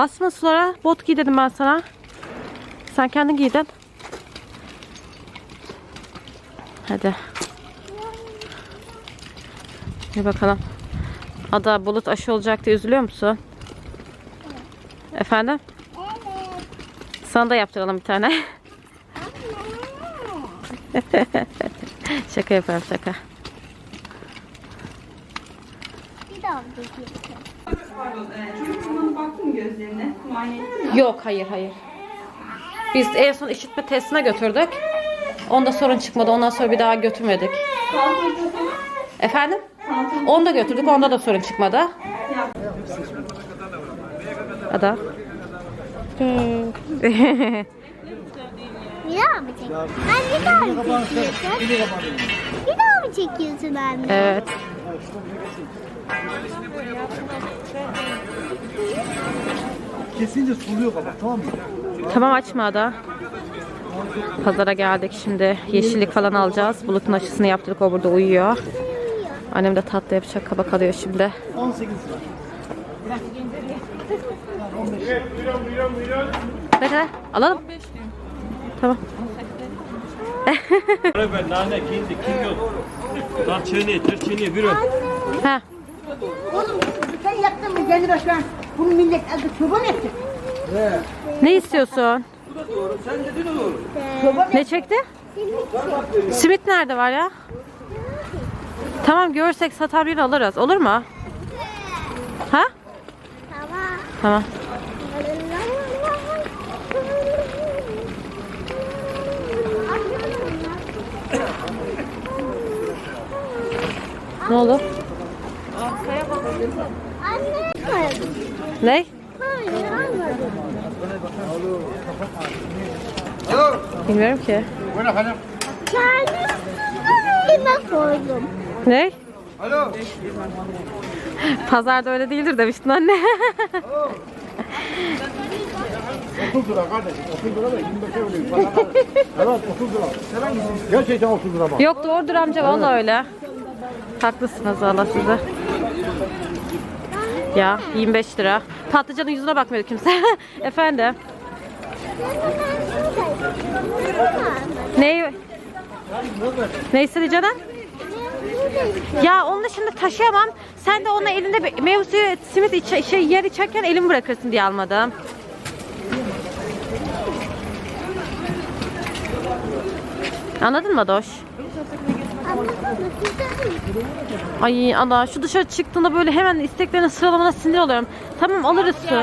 Basma sulara. Bot giy dedim ben sana. Sen kendin giydin. Hadi. Bir bakalım. Ada bulut aşı olacak diye üzülüyor musun? Efendim? Sana da yaptıralım bir tane. şaka yapıyorum şaka. Çocuk baktın mı gözlerine? Muayene ettin mi? Yok hayır hayır. Biz en son işitme testine götürdük. Onda sorun çıkmadı. Ondan sonra bir daha götürmedik. Kalkın. Efendim? Onu da götürdük. Onda da sorun çıkmadı. Ada. Mı çekiyorsun? Anne bir daha? Bir daha çekiyorsun anne? evet. Kesince suluyor kapak tamam mı? Tamam açma Ada. Pazara geldik şimdi. Yeşillik falan alacağız. Bulutun aşısını yaptırdık. O burada uyuyor. Annem de tatlı yapacak. Kabak alıyor şimdi. 18 lira. Ne kadar? Alalım. Tamam. Beraber nane, hindi, kimyon, tarçını, tırçını, bir Ha. Oğlum sen yaptın mı kendi başkan? Bunu millet elde çoban etti. Ne istiyorsun? Ne çekti? Simit nerede var ya? Tamam görsek satar bir alırız. Olur mu? Ha? Tamam. Tamam. Ne oldu? Anne. Ne? Hayır almadım. Bilmiyorum ki. Kendi koydum. Ne? Pazarda öyle değildir demiştin anne. 30 lira kardeşim. 30 lira da 25'e veriyor. Evet 30 lira. Gerçekten 30 lira bak. Yok doğrudur amca vallahi öyle. Haklısınız valla size. Ya 25 lira. Patlıcanın yüzüne bakmıyor kimse. Efendim. Ne? Ne istedi canım? Ya onu da şimdi taşıyamam. Sen de onu elinde suyu, simit içe, şey, yer içerken elimi bırakırsın diye almadım. Anladın mı Doş? Ay ana şu dışarı çıktığında böyle hemen isteklerinin sıralamana sinir oluyorum. Tamam alırız su.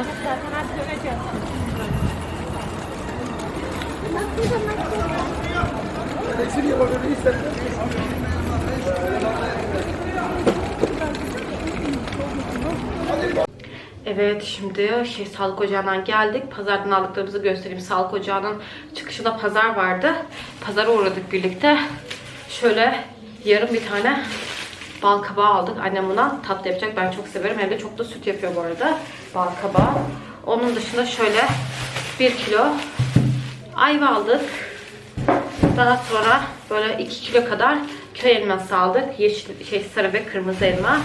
Evet şimdi şey sağlık ocağından geldik. Pazardan aldıklarımızı göstereyim. Sağlık ocağının çıkışında pazar vardı. Pazara uğradık birlikte. Şöyle yarım bir tane bal kabağı aldık. Annem buna tatlı yapacak. Ben çok severim. Evde çok da süt yapıyor bu arada. Bal kabağı. Onun dışında şöyle 1 kilo ayva aldık. Daha sonra böyle 2 kilo kadar köy elması aldık. Yeşil, şey, sarı ve kırmızı elma.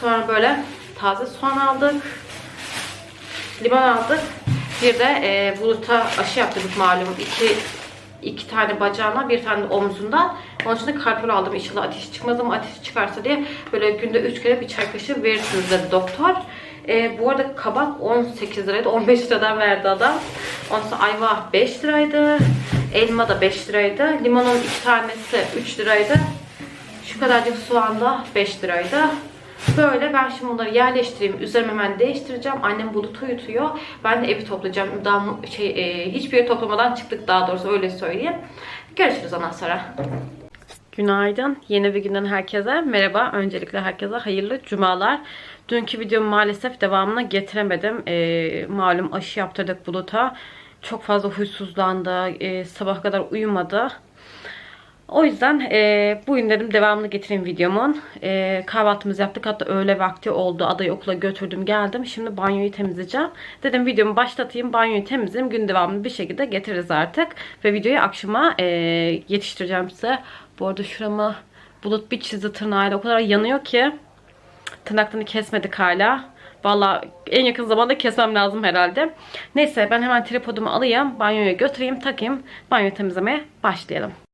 Sonra böyle taze soğan aldık. Limon aldık. Bir de e, buluta aşı yaptırdık malum. İki, iki tane bacağına, bir tane de omzundan. Onun için de karpuz aldım. İnşallah ateş çıkmaz ama ateş çıkarsa diye böyle günde 3 kere bir çay kaşığı verirsiniz dedi doktor. E, bu arada kabak 18 liraydı. 15 liradan verdi adam. Ondan sonra ayva 5 liraydı. Elma da 5 liraydı. Limonun iki tanesi 3 liraydı. Şu kadarcık soğan da 5 liraydı. Böyle ben şimdi bunları yerleştireyim. Üzerime hemen değiştireceğim. Annem bulutu uyutuyor. Ben de evi toplayacağım. Daha şey e, hiçbir yeri toplamadan çıktık daha doğrusu öyle söyleyeyim. Görüşürüz ondan sonra. Günaydın. Yeni bir günden herkese merhaba. Öncelikle herkese hayırlı cumalar. Dünkü videomu maalesef devamına getiremedim. Ee, malum aşı yaptırdık Bulut'a. Çok fazla huysuzlandı. Ee, sabah kadar uyumadı. O yüzden e, bugün dedim devamını getireyim videomun. E, kahvaltımızı yaptık. Hatta öğle vakti oldu. Adayı okula götürdüm geldim. Şimdi banyoyu temizleyeceğim. Dedim videomu başlatayım. Banyoyu temizleyeyim. Gün devamını bir şekilde getiririz artık. Ve videoyu akşama e, yetiştireceğim size. Bu arada şuramı bulut bir çizdi tırnağıyla. O kadar yanıyor ki. Tırnaklarını kesmedik hala. Valla en yakın zamanda kesmem lazım herhalde. Neyse ben hemen tripodumu alayım. Banyoya götüreyim takayım. Banyo temizlemeye başlayalım.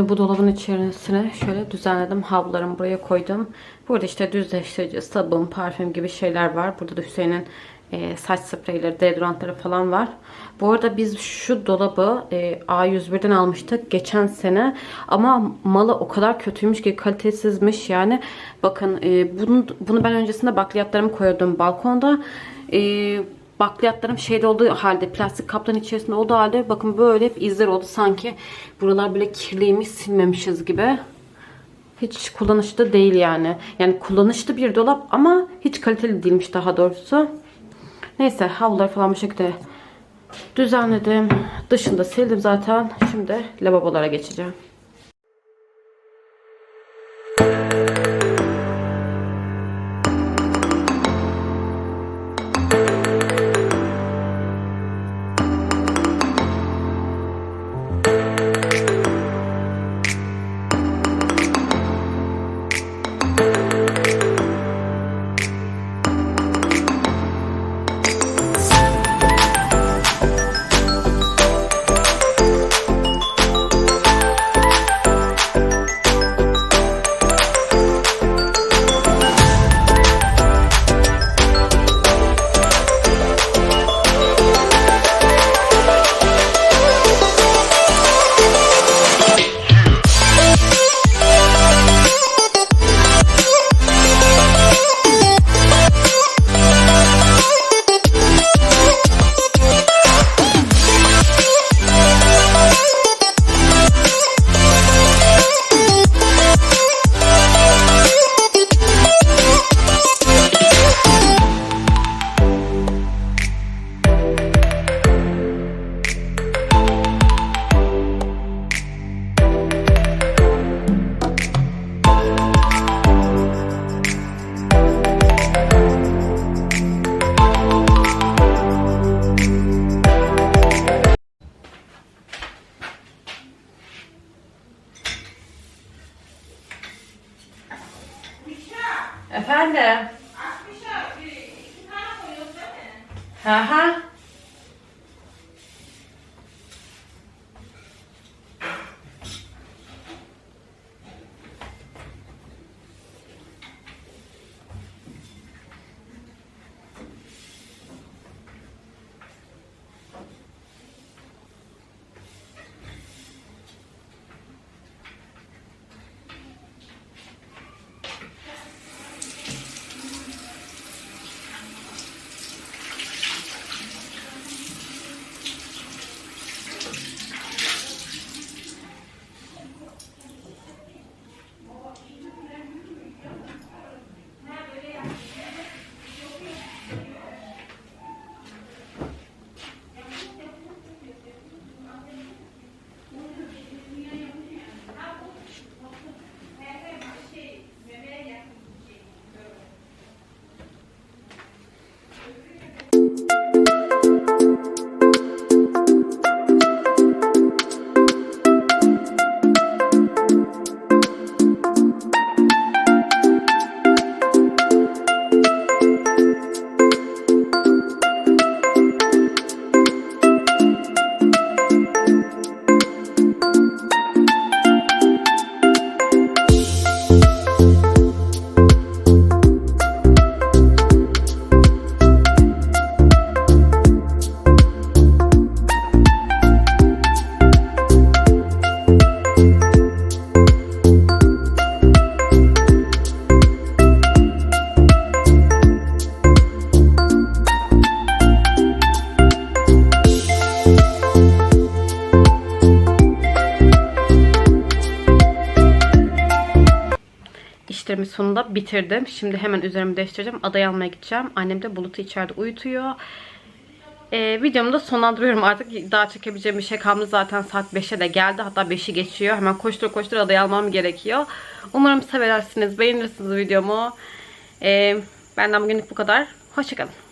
Şimdi bu dolabın içerisine şöyle düzenledim. Havlularımı buraya koydum. Burada işte düzleştirici, sabun, parfüm gibi şeyler var. Burada da Hüseyin'in e, saç spreyleri, deodorantları falan var. Bu arada biz şu dolabı e, A101'den almıştık geçen sene. Ama malı o kadar kötüymüş ki kalitesizmiş yani. Bakın e, bunu, bunu ben öncesinde bakliyatlarımı koyuyordum balkonda. E, bakliyatlarım şeyde olduğu halde plastik kapların içerisinde olduğu halde bakın böyle hep izler oldu. Sanki buralar böyle kirliymiş silmemişiz gibi. Hiç kullanışlı değil yani. Yani kullanışlı bir dolap ama hiç kaliteli değilmiş daha doğrusu. Neyse havlular falan bu şekilde düzenledim. Dışında sildim zaten. Şimdi lavabolara geçeceğim işlerimi sonunda bitirdim. Şimdi hemen üzerimi değiştireceğim. Adayı almaya gideceğim. Annem de Bulut'u içeride uyutuyor. Ee, videomu da sonlandırıyorum artık. Daha çekebileceğim bir şey kalmadı. Zaten saat 5'e de geldi. Hatta 5'i geçiyor. Hemen koştur koştur adayı almam gerekiyor. Umarım seversiniz. Beğenirsiniz videomu. Ee, benden bugünlük bu kadar. Hoşçakalın.